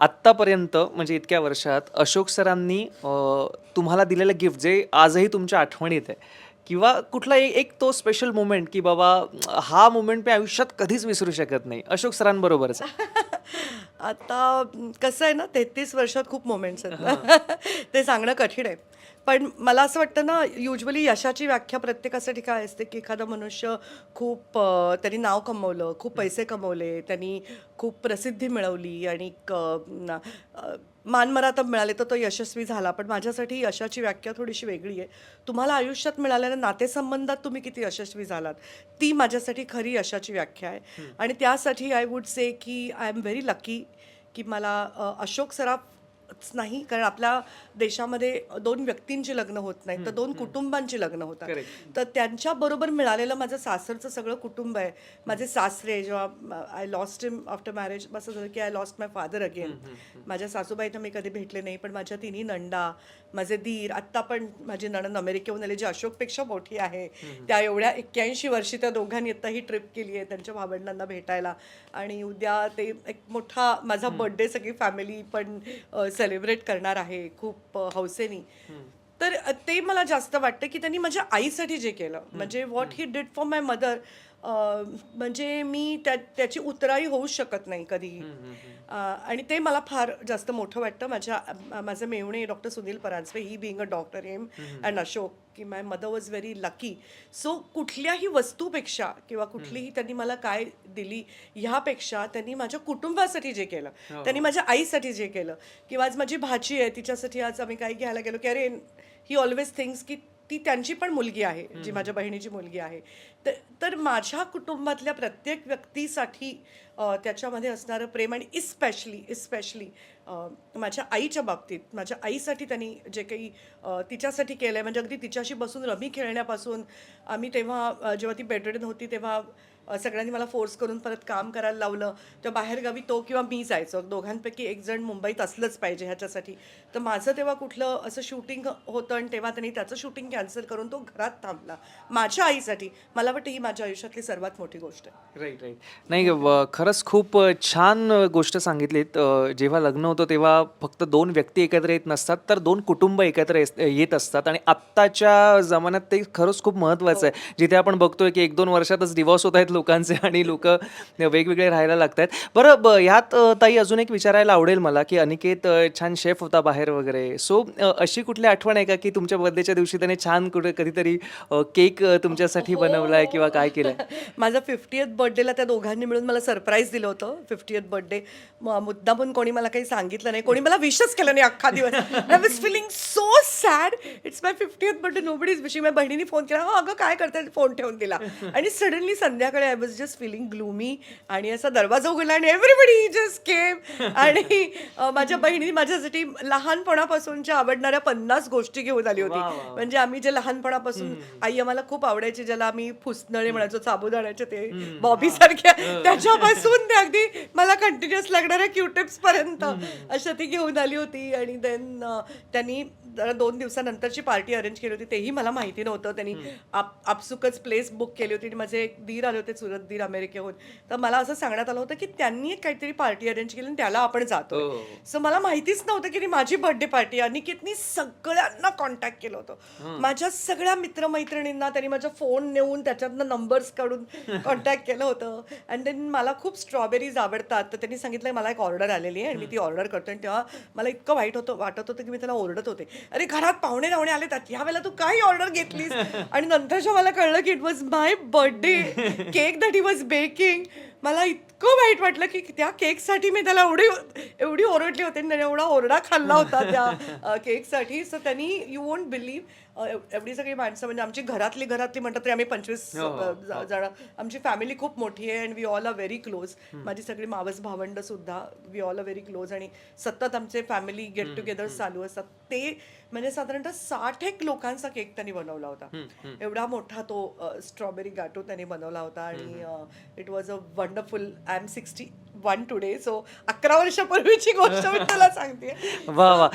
आत्तापर्यंत म्हणजे इतक्या वर्षात अशोक सरांनी तुम्हाला दिलेलं गिफ्ट जे आजही तुमच्या आठवणीत आहे किंवा कुठला एक एक तो स्पेशल मोमेंट की बाबा हा मोमेंट मी आयुष्यात कधीच विसरू शकत नाही. अशोक सरांबरोबरच. आता कसं आहे ना तेहतीस वर्षात खूप मोमेंट्स आहेत ते सांगणं कठीण आहे. पण मला असं वाटतं ना युजली यशाची व्याख्या प्रत्येकासाठी काय असते की एखादा मनुष्य खूप त्यांनी नाव कमवलं खूप पैसे कमवले त्यांनी खूप प्रसिद्धी मिळवली आणि मानमरातब मिळाले तर तो यशस्वी झाला. पण माझ्यासाठी यशाची व्याख्या थोडीशी वेगळी आहे. तुम्हाला आयुष्यात मिळालेल्या नातेसंबंधात तुम्ही किती यशस्वी झालात? ती माझ्यासाठी खरी यशाची व्याख्या आहे. आणि त्यासाठी आय वुड से की आय एम व्हेरी लकी की मला अशोक सराफच नाही कारण आपल्या देशामध्ये दोन व्यक्तींची लग्न होत नाही तर दोन कुटुंबांची लग्न होतात. तर त्यांच्याबरोबर मिळालेलं माझं सासरचं सगळं कुटुंब आहे. माझे सासरे जेव्हा I lost him after marriage असं झालं की I lost my father again माझ्या सासूबाईंना मी कधी भेटले नाही पण माझ्या तिन्ही नंडा माझे दीर आत्ता पण माझी नणंद अमेरिकेहून आली जी अशोकपेक्षा मोठी आहे. त्या एवढ्या एक्क्याऐंशी वर्षी त्या दोघांनी आता ही ट्रिप केली आहे त्यांच्या भावंडांना भेटायला. आणि उद्या ते एक मोठा माझा बर्थडे सगळी फॅमिली पण सेलिब्रेट करणार आहे खूप हौसेनी. तर ते मला जास्त वाटतं की त्यांनी माझ्या आईसाठी जे केलं. म्हणजे what he did for my mother म्हणजे मी त्या त्याची उतराई होऊ शकत नाही कधीही आणि ते मला फार जास्त मोठं वाटतं. माझ्या माझे मेवणे doctor Sunil Paranjape. He being a doctor M and Ashok की my mother was very lucky so कुठल्याही वस्तूपेक्षा किंवा कुठलीही त्यांनी मला काय दिली ह्यापेक्षा त्यांनी माझ्या कुटुंबासाठी जे केलं त्यांनी माझ्या आईसाठी जे केलं किंवा आज माझी भाची आहे तिच्यासाठी आज आम्ही काय घ्यायला गेलो की अरे ही ऑलवेज थिंग्स की ती त्यांची पण मुलगी आहे जी माझ्या बहिणीची मुलगी आहे. तर तर माझ्या कुटुंबातल्या प्रत्येक व्यक्तीसाठी त्याच्यामध्ये असणारं प्रेम आणि इस्पेशली इस्पेशली माझ्या आईच्या बाबतीत माझ्या आईसाठी त्यांनी जे काही तिच्यासाठी केलं आहे म्हणजे अगदी तिच्याशी बसून रमी खेळण्यापासून आम्ही तेव्हा जेव्हा ती बेडरेडन होती तेव्हा सगळ्यांनी मला फोर्स करून परत काम करायला लावलं. तेव्हा बाहेरगावी तो किंवा मी जायचो. दोघांपैकी एक जण मुंबईत असलंच पाहिजे ह्याच्यासाठी. तर माझं तेव्हा कुठलं असं शूटिंग होतं आणि तेव्हा त्यांनी त्याचं शूटिंग कॅन्सल करून तो घरात थांबला. माझ्या आईसाठी. मला वाटतं ही माझ्या आयुष्यातली सर्वात मोठी गोष्ट आहे. राईट राईट नाही व- खरंच खूप छान गोष्ट सांगितलीत. जेव्हा लग्न होतं तेव्हा फक्त दोन व्यक्ती एकत्र येत नसतात तर दोन कुटुंब एकत्र येत असतात. आणि आत्ताच्या जमान्यात ते खरंच खूप महत्त्वाचं आहे. जिथे आपण बघतोय की एक दोन वर्षातच डिवॉर्स होत आहेत लोकांचे आणि लोक वेगवेगळे राहायला लागत आहेत बरं ब ह्यात ताई अजून एक विचारायला आवडेल मला की अनिकेत छान शेफ होता बाहेर वगैरे. सो अशी कुठली आठवण आहे का की तुमच्या बर्थडेच्या दिवशी त्याने छान कुठे कधीतरी केक तुमच्यासाठी बनवलाय किंवा काय केलंय? माझा फिफ्टीएथ बर्थडेला त्या दोघांनी मिळून मला सरप्राईज दिलं होतं फिफ्टीएथ बर्थडे मुद्दा पण कोणी मला काही सांगितलं नाही. कोणी मला विशच केलं नाही अख्खा दिवस. I was feeling so sad it's my fiftieth birthday no विषयी विशिंग माझ्या बहिणीने फोन केला. हो अगं काय करताय? फोन ठेवून दिला. आणि सडनली संध्याकाळी I was just feeling gloomy आणि असा दरवाजा उघडला आणि एव्हरीबडी जस्ट केम आणि माझ्या बहिणीने माझ्यासाठी लहानपणापासूनच्या आवडणाऱ्या पन्नास गोष्टी घेऊन आली होती. म्हणजे आम्ही जे लहानपणापासून आई आम्हाला खूप आवडायची ज्याला आम्ही फुसनळे म्हणायचो साबुदाण्याचे ते बॉबी सारख्या. त्याच्यापासून ते अगदी मला कंटिन्युअस लागणाऱ्या क्यूटिप्स पर्यंत अशा ती घेऊन आली होती. आणि देन त्यांनी दोन दिवसानंतरची पार्टी अरेंज केली होती. तेही मला माहिती नव्हतं. त्यांनी आप आपसुकच प्लेस बुक केली होती. आणि माझे एक दीर आले होते सुरत दीर अमेरिकेहून. तर मला असं सांगण्यात आलं होतं की त्यांनी एक काहीतरी पार्टी अरेंज केली आणि त्याला आपण जातो हो. सो मला माहितीच नव्हतं की ती माझी बर्थडे पार्टी अनिकेतनी सगळ्यांना कॉन्टॅक्ट केलं होतं. माझ्या सगळ्या मित्रमैत्रिणींना त्यांनी माझा फोन नेऊन त्याच्यातनं नंबर्स काढून कॉन्टॅक्ट केलं होतं. अँड देन मला खूप स्ट्रॉबेरीज आवडतात. तर त्यांनी सांगितलं मला एक ऑर्डर आलेली आहे आणि मी ती ऑर्डर करतो आणि तेव्हा मला इतकं वाईट होतं वाटत होतं की मी त्याला ओरडत होते. अरे घरात पाहुणे रावणे आले त्यात ह्या वेळेला तू काय ऑर्डर घेतलीस? आणि नंतरच्या मला कळलं की it was my birthday cake that he was baking मला इतकं वाईट वाटलं की त्या केकसाठी मी त्याला एवढी एवढी ओरडली होते आणि त्याने एवढा ओरडा खाल्ला होता त्या केकसाठी. सो त्यांनी यू वोंट बिलीव्ह एवढी सगळी माणसं म्हणजे आमची घरातली घरातली म्हणतात तरी आम्ही पंचवीस अ, ज- जण. आमची फॅमिली खूप मोठी आहे and we all are very close. माझी सगळी मावस भावंड सुद्धा we all are very close आणि सतत आमचे फॅमिली गेट टुगेदर चालू असतात. ते म्हणजे साधारणतः साठ एक लोकांचा केक त्यांनी बनवला होता. एवढा मोठा तो स्ट्रॉबेरी गाटो त्यांनी बनवला होता आणि it was a wonderful I am sixty one today so अकरा वर्षापूर्वीची गोष्ट मी तुला सांगते. वा वा.